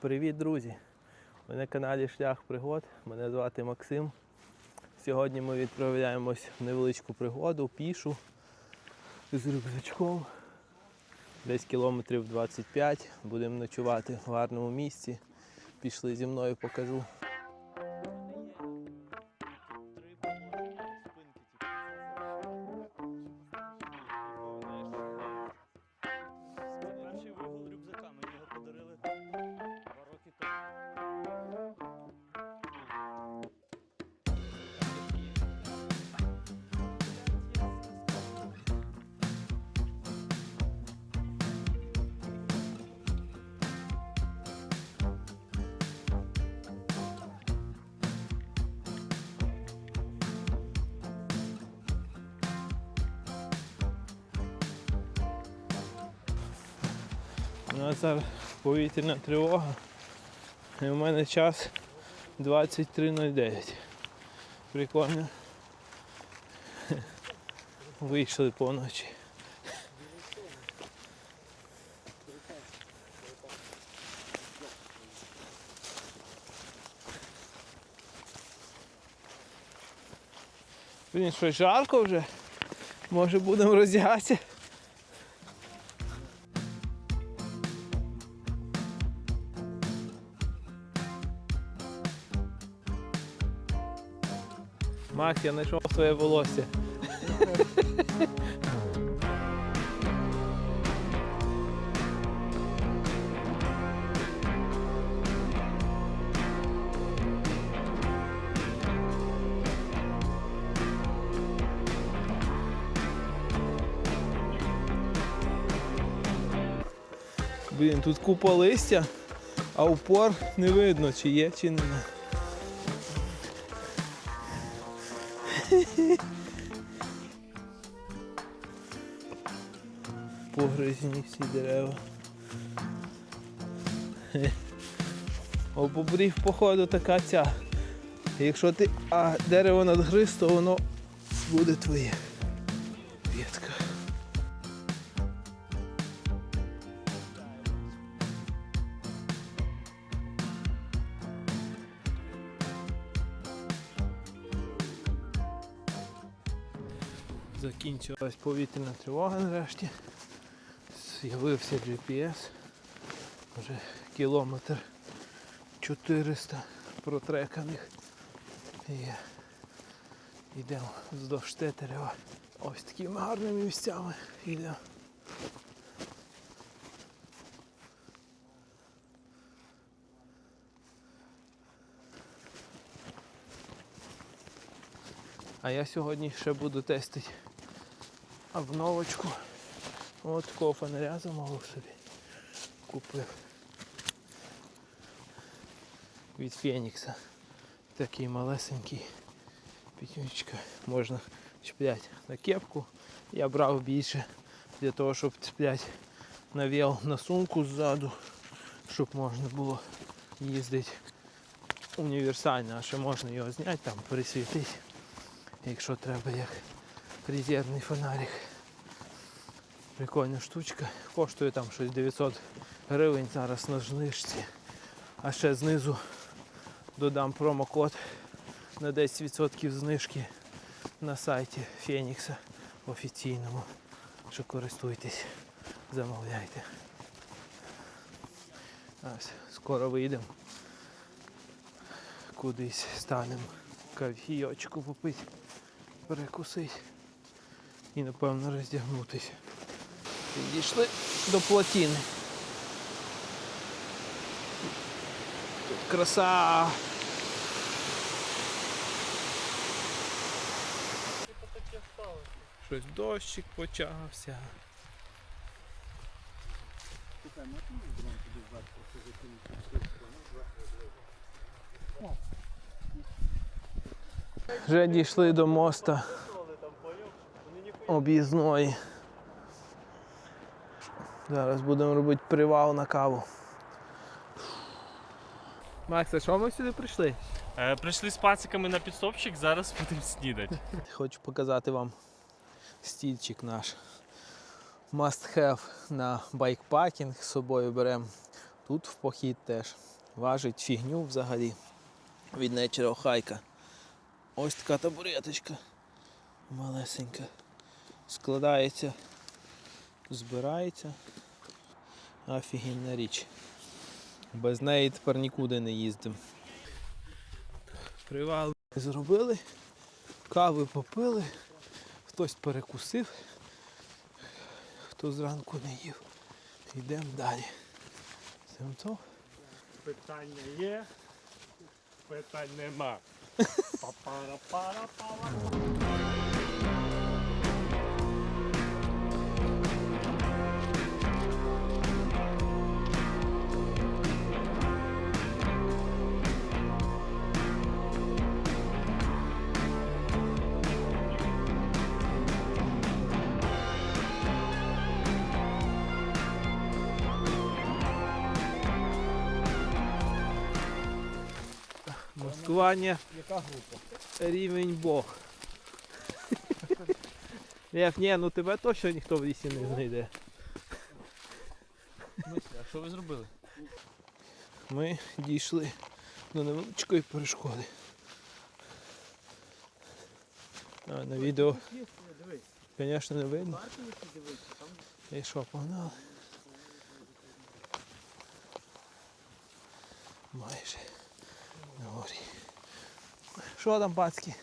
Привіт, друзі! Ви на каналі Шлях Пригод. Мене звати Максим. Сьогодні ми відправляємось в невеличку пригоду, пішу з рюкзачком. Десь кілометрів 25. Будемо ночувати в гарному місці. Пішли зі мною, покажу. У нас зараз повітряна тривога. І у мене час 23.09. Прикольно. Вийшли поночі. Блін, що жарко вже? Може будемо роздягатися? Макс, я знайшов своє волосся. Блін, тут купа листя, а упор не видно, чи є, чи нема. Погризні всі дерева. У бобрів, походу, така ця. Якщо ти а, дерево надгриз, то воно буде твоє. Ветка. Закінчилась повітряна тривога нарешті. З'явився GPS. Вже кілометр 400 протреканих. І йдемо вздовж Тетерева. Ось такими гарними місцями йдемо. А я сьогодні ще буду тестити обновочку. От такого фонаря замовив собі. Купив. Від Фенікса. Такий малесенький. П'ятючка. Можна чіпляти на кепку. Я брав більше для того, щоб цепляти навіл на сумку ззаду, щоб можна було їздити універсально, а ще можна його зняти, там присвітити, якщо треба як резервний фонарик. Прикольна штучка. Коштує там щось 900 гривень зараз на знижці. А ще знизу додам промокод на 10% знижки на сайті Фенікса офіційному. Що користуйтесь, замовляйте. Ось, скоро вийдемо. Кудись станемо кав'йочку попити, перекусити і напевно роздягнутися. Підійшли до плотини. Тут краса. Щось дощик почався. Вже дійшли до моста об'їзної. Зараз будемо робити привал на каву. Макс, а що ми сюди прийшли? Е, прийшли з пациками на підстопчик, зараз будемо снідати. Хочу показати вам стільчик наш. Must have на байкпакінг з собою беремо. тут в похід теж. Важить фігню взагалі від Nature Хайка. Ось така табуреточка. Малесенька. Складається, збирається. Офігенна річ. Без неї тепер нікуди не їздимо. Привал зробили, кави попили, хтось перекусив, хто зранку не їв. Йдемо далі. Цим. Питання є, питань нема. Па-пара-пара-пара. Маскування Яка група? рівень Бог. Лев, ні, ну тебе точно ніхто в лісі не знайде. А що ви зробили? Ми дійшли до невеличкої перешкоди. А, на відео, звісно, не видно. І що, погнали? Майже на горі. Що там, пацки?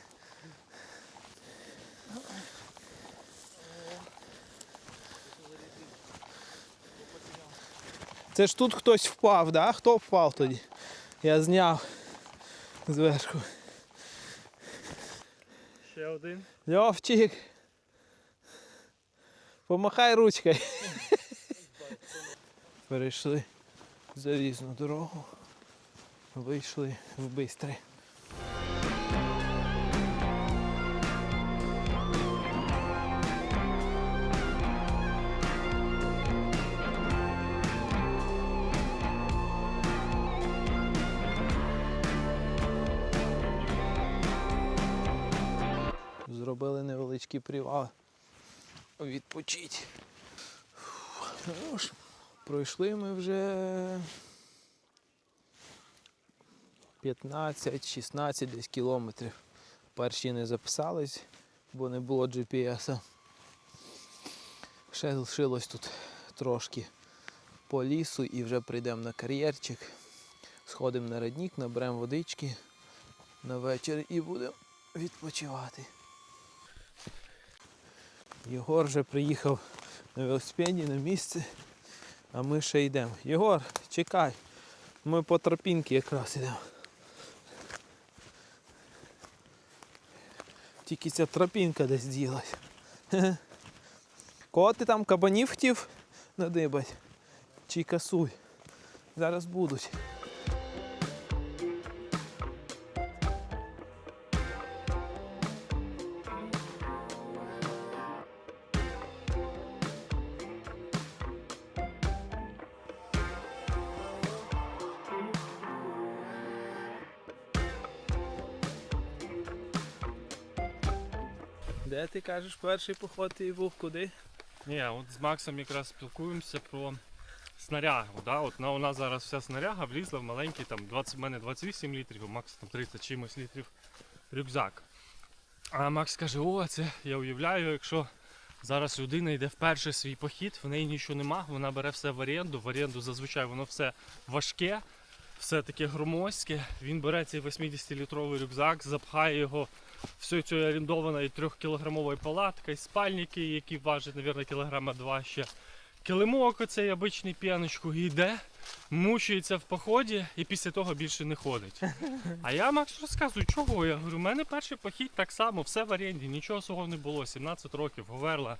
Це ж тут хтось впав, да? Хто впав тоді? Я зняв зверху. ще один. Льовчик. Помахай ручкою. Перейшли залізну дорогу. Вийшли в бистре. Зробили невеличкий привал. Відпочить. Фух, Хорош. Пройшли ми вже 15-16 десь кілометрів. Перші не записались, бо не було GPS. Ще лишилось тут трошки по лісу і вже прийдемо на кар'єрчик. Сходимо на родник, наберемо водички на вечір і будемо відпочивати. Єгор вже приїхав на велосипеді на місце, а ми ще йдемо. Єгор, чекай, ми по тропінці якраз йдемо. Тільки ця тропінка десь ділась. Кого ти там кабанів хотів надибать? Чи касуй? Зараз будуть. Кажеш перший поход твій був куди? Ні, от з Максом якраз спілкуємося про снарягу. Да? От у нас зараз вся снаряга влізла в маленький, там 20, в мене 28 літрів, у Макса там 30 чимось літрів рюкзак. А Макс каже, о, це я уявляю, якщо зараз людина йде вперше свій похід, в неї нічого нема, вона бере все в оренду. В оренду зазвичай воно все важке, все таке громоздьке. Він бере цей 80-літровий рюкзак, запхає його все цією орендованою 3-кілограмовою палаткою, спальники, які важать, мабуть, кілограма два ще. Килимок оцей обичний п'яночку йде, мучується в поході і після того більше не ходить. А я Макс розказую, чого? Я говорю, у мене перший похід так само, все в оренді, нічого свого не було, 17 років, Говерла.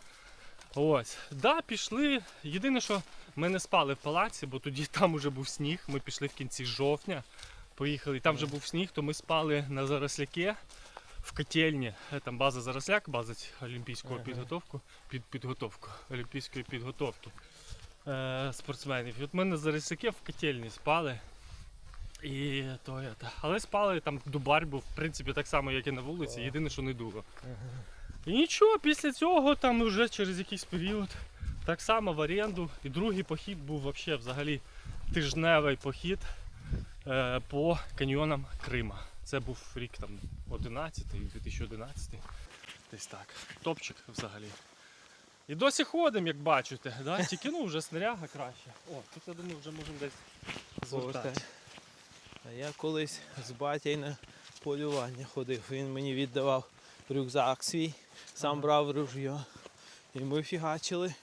Ось. Да, пішли. Єдине, що ми не спали в палаці, бо тоді там уже був сніг. Ми пішли в кінці жовтня. Поїхали, там вже був сніг, то ми спали на заросляке в котельні. Е, Там база заросляк, база олімпійського Ага. підготовку, під підготовку олімпійської підготовки е, спортсменів. І от ми на заросляке в котельні спали. І то я та. Але спали там дубар був, в принципі, так само, як і на вулиці, єдине, що не дуло. І нічого, після цього там вже через якийсь період так само в оренду. І другий похід був вообще взагалі тижневий похід е, по каньйонам Крима. Це був рік там 11 2011 Десь так. Топчик взагалі. І досі ходимо, як бачите, да? тільки ну вже снаряга краще. О, тут я думаю, вже можемо десь звертати. А я колись з батьком на полювання ходив. Він мені віддавав рюкзак свій, сам брав ружьо. І ми фігачили.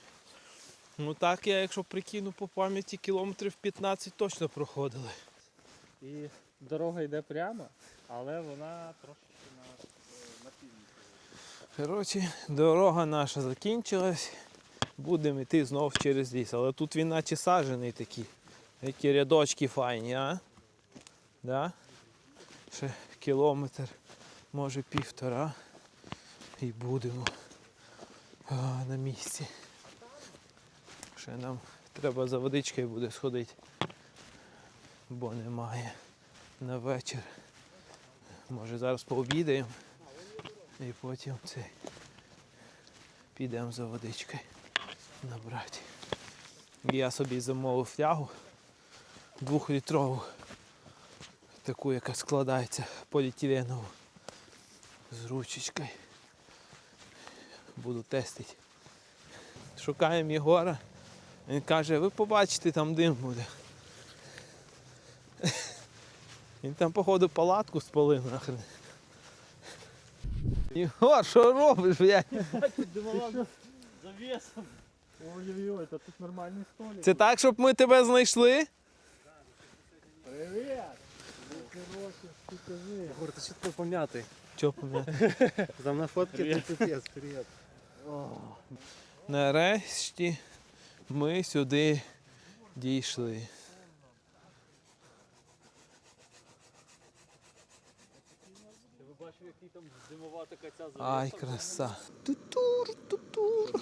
Ну так я, якщо прикину по пам'яті, кілометрів 15 точно проходили. І дорога йде прямо, але вона трошки на, північ. Коротше, дорога наша закінчилась. Будемо йти знов через ліс. Але тут він наче саджений такий. Які рядочки файні, а? Да? Ще кілометр, може півтора. І будемо а, на місці. Ще нам треба за водичкою буде сходити, бо немає на вечір. Може зараз пообідаємо. І потім цей підемо за водичкою набрати. Я собі замовив флягу двохлітрову, таку, яка складається поліетиленову з ручечкою. Буду тестити. Шукаємо Єгора. Він каже, ви побачите, там дим буде. Він там, походу, палатку спалив нахрен. Ігор, що робиш, блядь? Завесом. Ой-ой-ой, та тут нормальний столик. Це так, щоб ми тебе знайшли? Привіт! Егор, ты что-то помятый. Чо пам'ятаю? Там на фотке ты пипец, привет. Нарешті ми сюди дійшли. Зимова така ця Ай, краса. Тутур, тутур.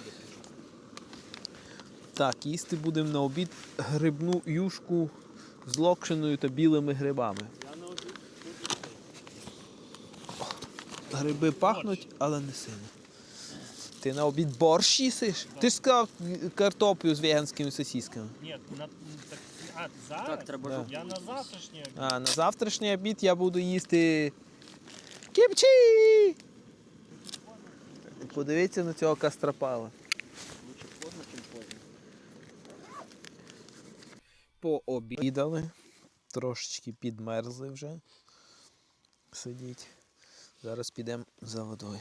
Так, їсти будемо на обід грибну юшку з локшиною та білими грибами. Гриби пахнуть, але не сильно. Ти на обід борщ їсиш? Ти ж сказав картоплю з веганськими сосісками. Ні, на, так, а, зараз? Так, треба Да. Я на завтрашній обід. А на завтрашній обід я буду їсти кімчі. Подивіться на цього кастропала. Пообідали. Трошечки підмерзли вже. Сидіть. Зараз підемо за водою.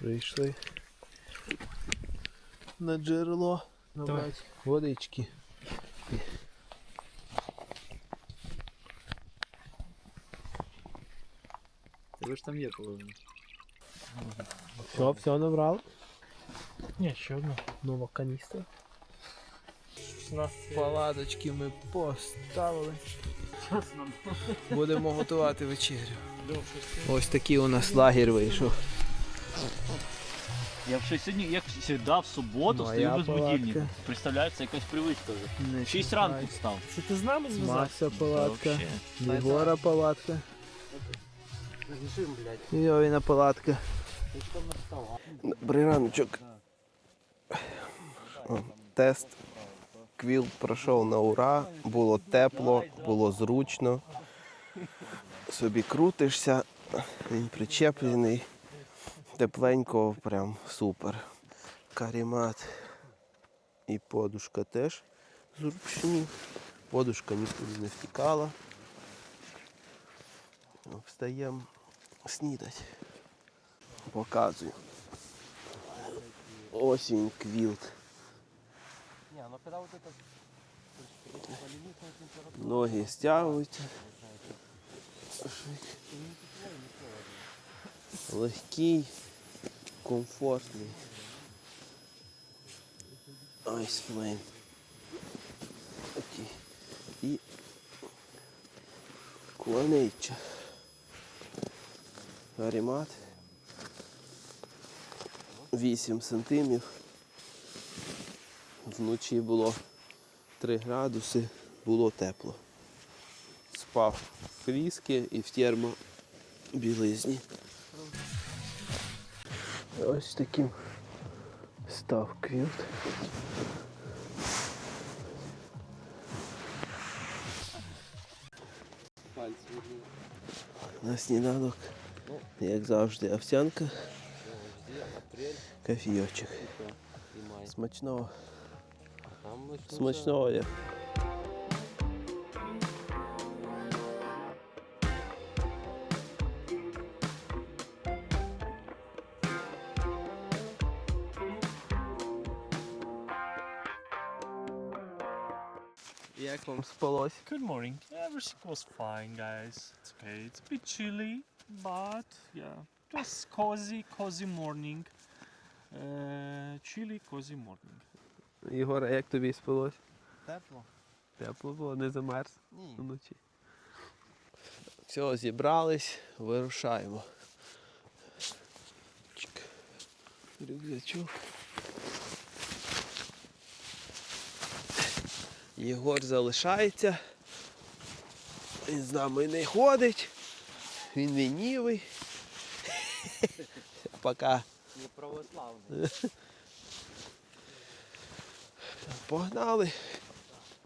Прийшли на джерело набрати водички. Ви ж там є половина. Все, все набрали? Ні, ще одну. Нова каністра. У нас Палаточки ми поставили. Будемо готувати вечерю. Ось такий у нас лагерь вийшов. Я вже сьогодні, як завжди, в суботу Моя стою без палатка. будильника. Представляється, якась привичка вже. Не ранку встав. Це ти з нами зв'язався? Мася палатка, Вообще. Єгора палатка, Режим, блядь. Йовіна палатка. Добрий раночок. О, Тест квіл пройшов на ура, було тепло, було зручно. Собі крутишся, він причеплений. Тепленько, прям супер. Карімат і подушка теж зручні. Подушка нікуди не втікала. Встаємо снідать. Показую. Осінь квілт. Ну. Ноги стягуються. Легкий, комфортний. Flame. Окей. І клонича. Гарімат. 8 сантимів. Вночі було 3 градуси, було тепло. Спав фріски і в термобілизні. Ось таким став квілт. На сніданок. Як завжди, овсянка, кофійочок. Смачного. Смачного є. Як вам спалось? Good morning. Everything was fine, guys. It's okay. It's a bit chilly, but yeah, it was cozy, cozy morning. Uh, chilly, cozy morning. Ігор, а як тобі спалось? Тепло? Тепло було, не замерз Ні. вночі. Все, зібрались, вирушаємо. Чик. Рюкзачок. Єгор залишається. Він з нами не ходить. Він лінівий. Пока. Не православний. Погнали.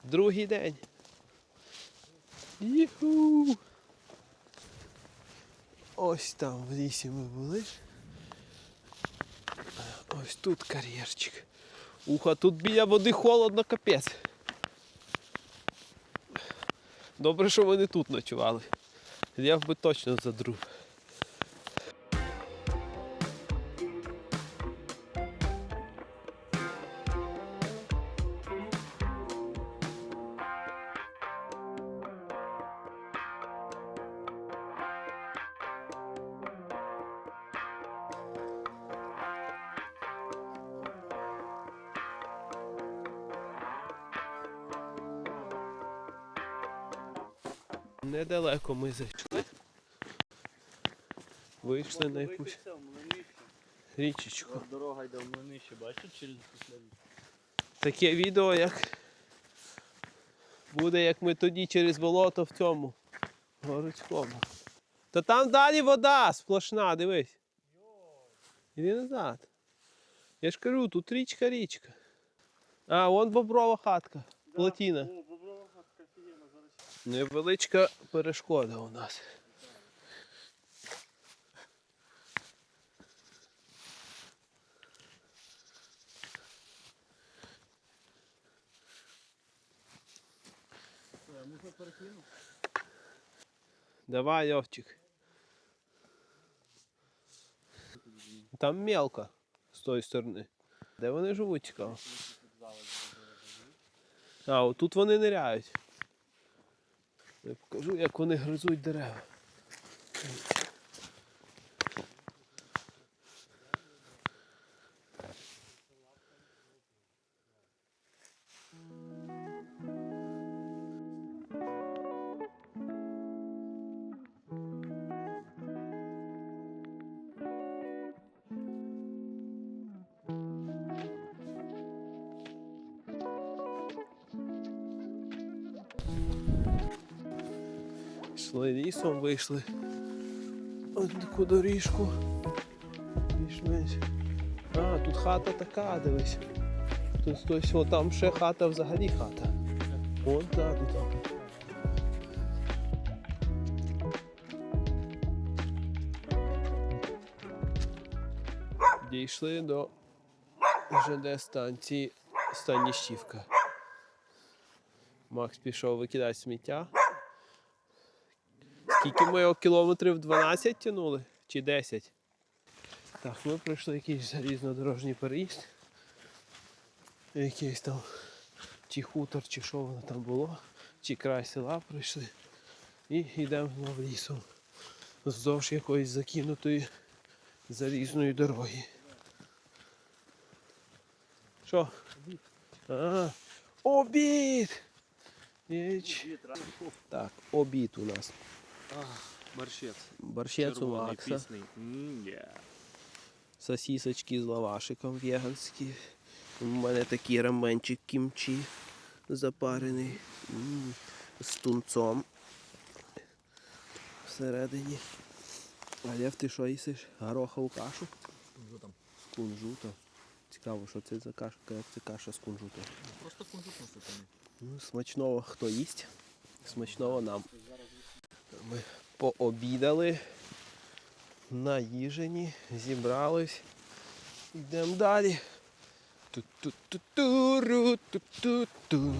Другий день. Юху. Ось там в лісі ми були. Ось тут кар'єрчик. Уха, тут біля води холодно капець. Добре, що вони тут ночували. Я б точно задру. Недалеко ми зайшли. Вийшли на якусь річечку. Дорога йде в Млинище, бачиш, через після Таке відео, як буде, як ми тоді через болото в цьому городському. Та там далі вода сплошна, дивись. Іди назад. Я ж кажу, тут річка, річка. А, вон боброва хатка. Плотіна. Невеличка перешкода у нас. Давай, Йовчик. Там мелко з тої сторони. Де вони живуть, цікаво? А, отут вони ниряють. Я покажу, як вони гризуть дерева. Йшли лісом, вийшли. Ось таку доріжку. Більш-менш. А, тут хата така, дивись. Тут хтось, там ще хата взагалі хата. Вон та тут. Дійшли до ЖД станції Станіщівка. Макс пішов викидати сміття. Скільки ми його кілометрів 12 тягнули? Чи 10? Так, ми пройшли якийсь залізнодорожній переїзд. Якийсь там чи хутор, чи що воно там було, чи край села пройшли. І йдемо знову лісом. Вздовж якоїсь закинутої залізної дороги. Що? А, обід! Єч. Так, обід у нас. Борщец. Борщець у Макса. Сосісочки з лавашиком веганські. У мене такий раменчик кімчі запарений. М, З тунцом. Всередині. А Лев, ти що їсиш? Горохову кашу? Кунжутом. З кунжутом. Цікаво, що це за каша, як це каша з кунжутом. Просто кунжут насипаний. Ну, смачного хто їсть, смачного нам. Ми пообідали, наїжені, зібрались. Йдемо далі. Ту-ту-ту-туру, ту-ту-ту.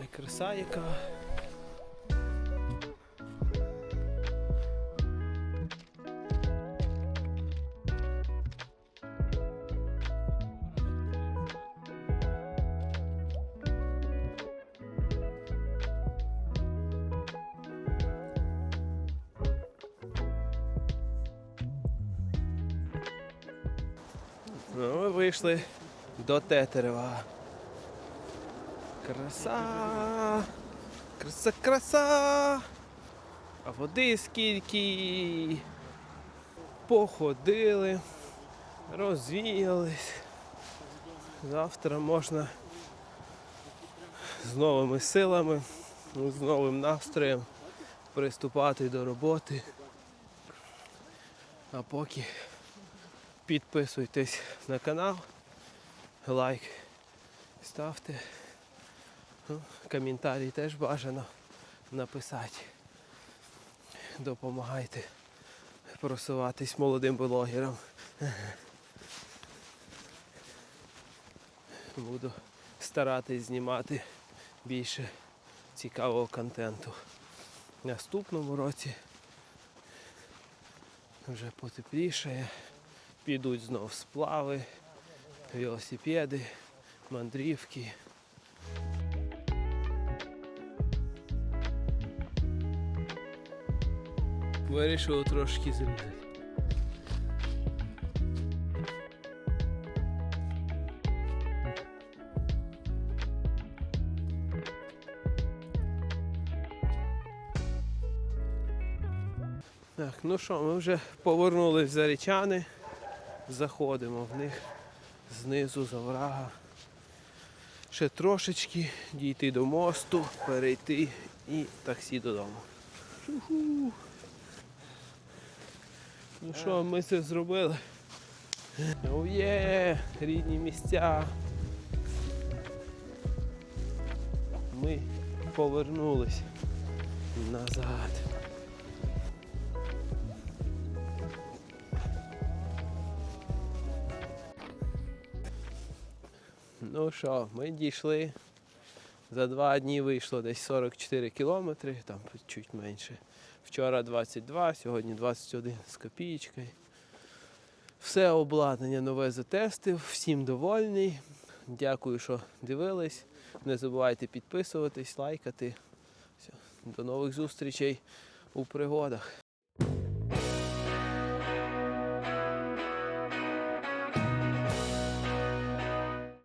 Ай, краса яка. Ну, ми вийшли до Тетерева. Краса! Краса, краса! А води скільки. Походили, розвіялись. Завтра можна з новими силами, з новим настроєм приступати до роботи. А поки підписуйтесь на канал, лайк ставте. Ну, Коментарі теж бажано написати. Допомагайте просуватись молодим блогерам. Буду старатись знімати більше цікавого контенту. В наступному році вже потеплішає, підуть знов сплави, велосипеди, мандрівки. Вирішив трошки зрізати. Так, ну що, ми вже повернулись за річани, заходимо в них знизу з оврага. Ще трошечки дійти до мосту, перейти і таксі додому. Чуху. Ну що, ми це зробили? О, є, рідні місця. Ми повернулись назад. Ну що, ми дійшли. За два дні вийшло десь 44 кілометри, там чуть менше. Вчора 22, сьогодні 21 з копійкою. Все обладнання нове затестив, всім довольний. Дякую, що дивились. Не забувайте підписуватись, лайкати. Все. До нових зустрічей у пригодах.